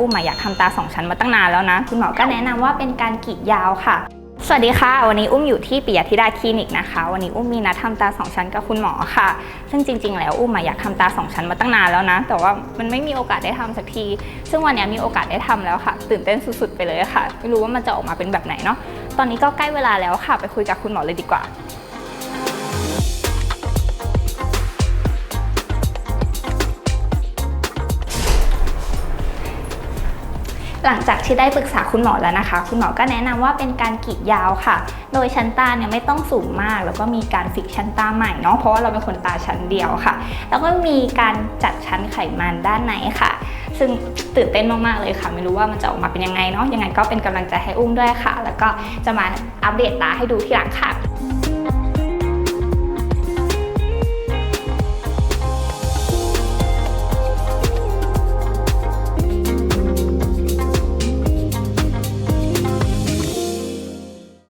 อุ้มอะอยากทำตาสองชั้นมาตั้งนานแล้วนะ คุณหมอก็แนะนำว่าเป็นการกรีดยาวค่ะ สวัสดีค่ะ วันนี้อุ้มอยู่ที่ปิยธิดาคลินิกนะคะ วันนี้อุ้มมีนัดทำตาสองชั้นกับคุณหมอค่ะ ซึ่งจริง ๆ แล้วอุ้มอะอยากทำตาสองชั้นมาตั้งนานแล้วนะ แต่ว่ามันไม่มีโอกาสได้ทำสักที ซึ่งวันนี้มีโอกาสได้ทำแล้วค่ะ ตื่นเต้นสุดๆไปเลยค่ะ ไม่รู้ว่ามันจะออกมาเป็นแบบไหนเนาะ ตอนนี้ก็ใกล้เวลาแล้วค่ะ ไปคุยกับคุณหมอเลยดีกว่า หลังจากที่ได้ปรึกษาคุณหมอแล้วนะคะ คุณหมอก็แนะนำว่าเป็นการกรีดยาวค่ะ โดยชั้นตาเนี่ยไม่ต้องสูงมาก แล้วก็มีการฟิกชั้นตาใหม่เนาะเพราะว่าเราเป็นคนตาชั้นเดียวค่ะ แล้วก็มีการจัดชั้นไขมันด้านในค่ะ ซึ่งตื่นเต้นมากๆเลยค่ะ ไม่รู้ว่ามันจะออกมาเป็นยังไงเนาะยังไงก็เป็นกำลังใจให้อุ้มด้วยค่ะ แล้วก็จะมาอัปเดตตาให้ดูที่หลังค่ะ